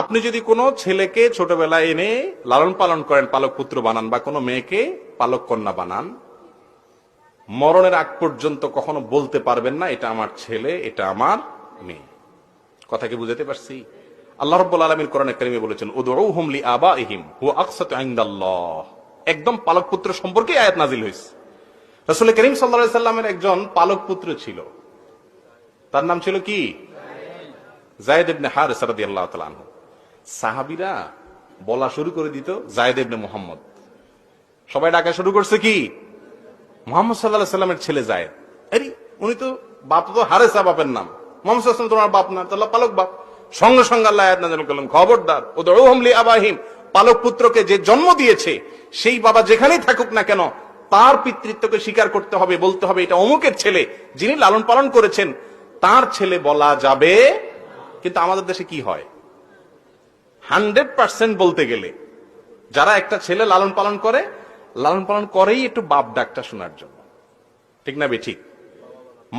আপনি যদি কোনো ছেলেকে ছোটবেলায় এনে লালন পালন করেন, পালক পুত্র বানান বা কোনো মেয়েকে পালক কন্যা বানান, মরণের আগ পর্যন্ত কখনো বলতে পারবেন না, এটা আমার ছেলে, এটা আমার মেয়ে। কথা কি বুঝাতে পারছি? আল্লাহ রব্বুল আলমীর কোরআন কারিমে বলেছেন, উদউহুম লি আবাইহিম হুয়া আকসাতু ইনদাল্লাহ। একদম পালক পুত্র সম্পর্কে আয়াত নাজিল হয়েছে। রাসূল করিম আলাইহি সাল্লামের একজন পালক পুত্র ছিল। তার নাম ছিল কি? জায়েদ ইবনে হারিস রাদিয়াল্লাহু তাআলা সাহাবীরা বলা শুরু করে দিত জায়েদ ইবনে মুহাম্মদ। সবাই ডাকা শুরু করছে কি? মোহাম্মদ সাল্লাহ সাল্লামের ছেলে জায়েদ। আরে, উনি তো বাপ তো হারেসা বাপের নাম। মোহাম্মদ তোমার বাপ না তাহলে পালক বাপ। সঙ্গে সঙ্গে আল্লাহ খবরদার ও দৌহমলি আবাহিম। পালক পুত্রকে যে জন্ম দিয়েছে, সেই বাবা যেখানেই থাকুক না কেন, তার পিতৃত্বকে স্বীকার করতে হবে, বলতে হবে, এটা অমুকের ছেলে, যিনি লালন পালন করেছেন, তার ছেলে বলা যাবে, কিন্তু আমাদের দেশে কি হয়? হান্ড্রেড পার্সেন্ট বলতে গেলে, যারা একটা ছেলে লালন পালন করে, লালন পালন করেই একটু বাপ ডাকটা শোনার জন্য। ঠিক না বে, ঠিক?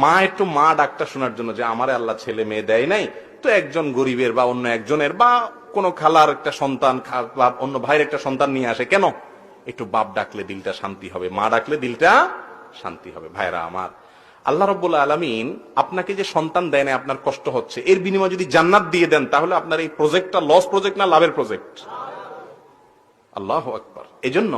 মা একটু মা ডাকটা শোনার জন্য যে, আমার আল্লাহ ছেলে মেয়ে দেয় নাই, তো একজন গরিবের বা অন্য একজনের বা কোনো খালার একটা সন্তান বা অন্য ভাইয়ের একটা সন্তান নিয়ে আসে, কেন? একটু বাপ ডাকলে দিলটা শান্তি হবে, মা ডাকলে দিলটা শান্তি হবে। ভাইরা আমার আল্লাহ রব্বুল্লা আলমিন আপনাকে যে সন্তান দেয় না আপনার কষ্ট হচ্ছে, এর বিনিময়ে যদি জান্নাত দিয়ে দেন, তাহলে আপনার এই প্রজেক্টটা লস প্রজেক্ট না, লাভের প্রজেক্ট আল্লাহ আকবর। এজন্য